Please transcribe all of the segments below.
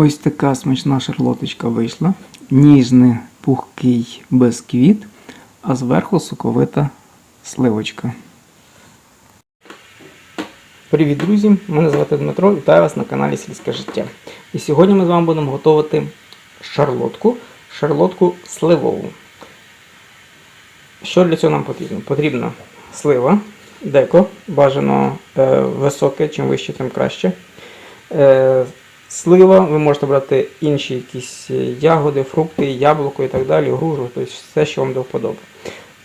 Ось така смачна шарлоточка вийшла. Ніжний, пухкий безквіт, а зверху соковита сливочка. Привіт, друзі! Мене звати Дмитро, вітаю вас на каналі Сільське життя. І сьогодні ми з вами будемо готувати шарлотку, шарлотку сливову. Що для цього нам потрібно? Потрібна слива, деко, бажано е, високе, чим вище, тим краще. Е, слива, ви можете брати інші якісь ягоди, фрукти, яблуко і так далі, гружу, тобто все, що вам до вподоби.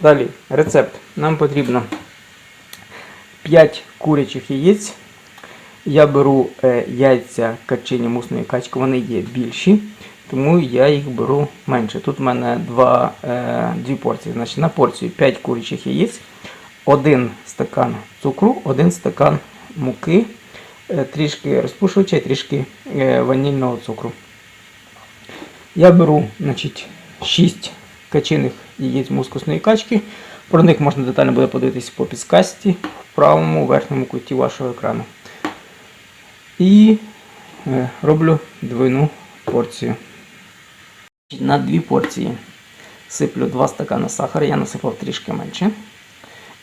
Далі, рецепт. Нам потрібно 5 курячих яєць. Я беру е, яйця качині мусної качки, вони є більші, тому я їх беру менше. Тут в мене два, е, дві порції. Значить, на порцію 5 курячих яєць, 1 стакан цукру, 1 стакан муки, е, трішки розпушувача і трішки е, ванільного цукру. Я беру значить, 6 качиних яєць мускусної качки. Про них можна детально буде подивитися по підсказці в правому верхньому куті вашого екрану. І е, роблю двойну порцію. На дві порції сиплю 2 стакани сахара, я насипав трішки менше.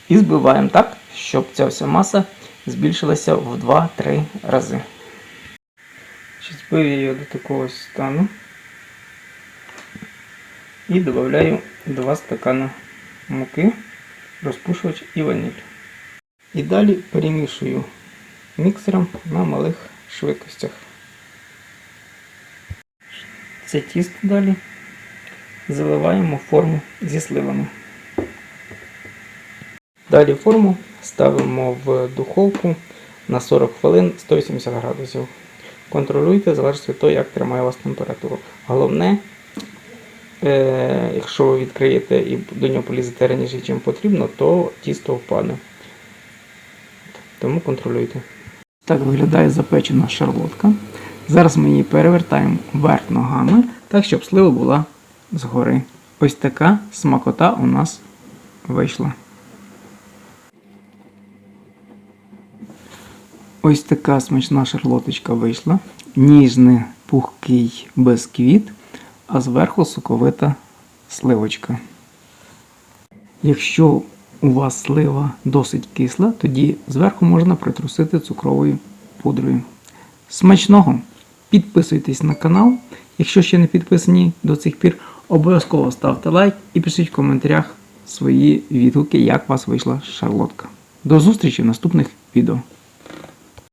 І збиваємо так, щоб ця вся маса збільшилася в 2-3 рази. Збив я її до такого стану. І додаю 2 стакани муки, розпушувач і ваніль. І далі перемішую міксером на малих швидкостях. Це тісто далі заливаємо форму зі сливами. Далі форму ставимо в духовку на 40 хвилин 180 градусів. Контролюйте, залежить від того, як тримає у вас температуру. Головне, е, якщо ви відкриєте і до нього полізете раніше, ніж потрібно, то тісто впаде. Тому контролюйте. Так виглядає запечена шарлотка. Зараз ми її перевертаємо вверх ногами, так, щоб слива була згори. Ось така смакота у нас вийшла. Ось така смачна шарлоточка вийшла. Ніжний, пухкий безквіт, а зверху соковита сливочка. Якщо у вас слива досить кисла, тоді зверху можна притрусити цукровою пудрою. Смачного! Підписуйтесь на канал. Якщо ще не підписані до цих пір, обов'язково ставте лайк і пишіть в коментарях свої відгуки, як у вас вийшла шарлотка. До зустрічі в наступних відео.